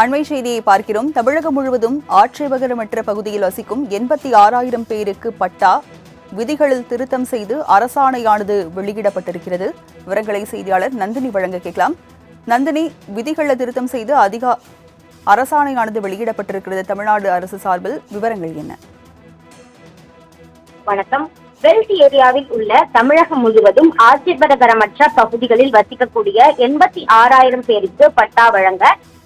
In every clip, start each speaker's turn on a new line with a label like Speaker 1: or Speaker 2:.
Speaker 1: அண்மை செய்தியை பார்க்கிறோம். தமிழகம் முழுவதும் ஆட்சேபகரமற்ற பகுதியில் வசிக்கும் எண்பத்தி ஆறாயிரம் பேருக்கு பட்டா விதிகளில் திருத்தம் செய்து அரசாணையானது வெளியிடப்பட்டிருக்கிறது. விவரங்களை செய்தியாளர் நந்தினி வழங்க கேட்கலாம். நந்தினி விதிகளில் திருத்தம் செய்து அதிக அரசாணையானது வெளியிடப்பட்டிருக்கிறது தமிழ்நாடு அரசு சார்பில். விவரங்கள் என்ன?
Speaker 2: வணக்கம். பெல்ட் ஏரியாவில் உள்ள தமிழகம் முழுவதும் ஆட்சேபகரமற்ற பகுதிகளில் வசிக்கக்கூடிய எண்பத்தி ஆறாயிரம் பேருக்கு பட்டா வழங்க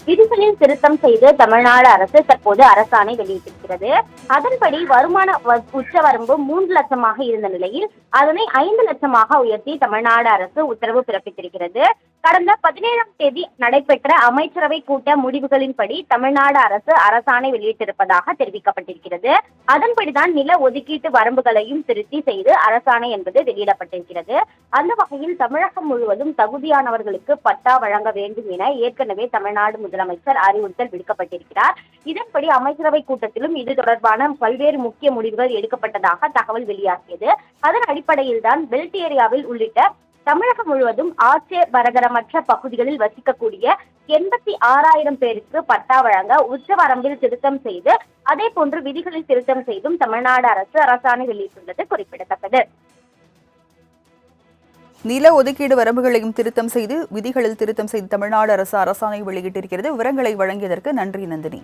Speaker 2: விதிகளில் திருத்தம் செய்து தமிழ்நாடு அரசு தற்போது அரசாணை வெளியிட்டிருக்கிறது. அதன்படி வருமான வ- உச்சவரம்பு மூன்று லட்சமாக இருந்த நிலையில் அதனை ஐந்து லட்சமாக உயர்த்தி தமிழ்நாடு அரசு உத்தரவு பிறப்பித்திருக்கிறது. கடந்த பதினேழாம் தேதி நடைபெற்ற அமைச்சரவை கூட்ட முடிவுகளின்படி தமிழ்நாடு அரசு அரசாணை வெளியிட்டிருப்பதாக தெரிவிக்கப்பட்டிருக்கிறது. அதன்படிதான் நில ஒதுக்கீட்டு வரம்புகளையும் திருத்தி செய்து அரசாணை என்பது வெளியிடப்பட்டிருக்கிறது. அந்த வகையில் தமிழகம் முழுவதும் தகுதியானவர்களுக்கு பட்டா வழங்க வேண்டும் என ஏற்கனவே தமிழ்நாடு முதலமைச்சர் அறிவுறுத்தல் விடுக்கப்பட்டிருக்கிறார். இதன்படி அமைச்சரவை கூட்டத்திலும் இது தொடர்பான பல்வேறு முக்கிய முடிவுகள் எடுக்கப்பட்டதாக தகவல் வெளியாகியது. அதன் அடிப்படையில் தான் பெல்ட் ஏரியாவில் உள்ளிட்ட தமிழகம் முழுவதும் ஆட்சே பரகரமற்ற பகுதிகளில் வசிக்கக்கூடிய எண்பத்தி ஆறாயிரம் பேருக்கு பட்டா வழங்க உச்சவரம்பில் திருத்தம் செய்து அதே போன்று விதிகளில் திருத்தம் செய்தும் தமிழ்நாடு அரசு அரசாணை வெளியிட்டுள்ளது குறிப்பிடத்தக்கது.
Speaker 1: நில ஒதுக்கீடு வரம்புகளையும் திருத்தம் செய்து விதிகளில் திருத்தம் செய்து தமிழ்நாடு அரசு அரசாணை வெளியிட்டிருக்கிறது. விவரங்களை வழங்கியதற்கு நன்றி நந்தினி.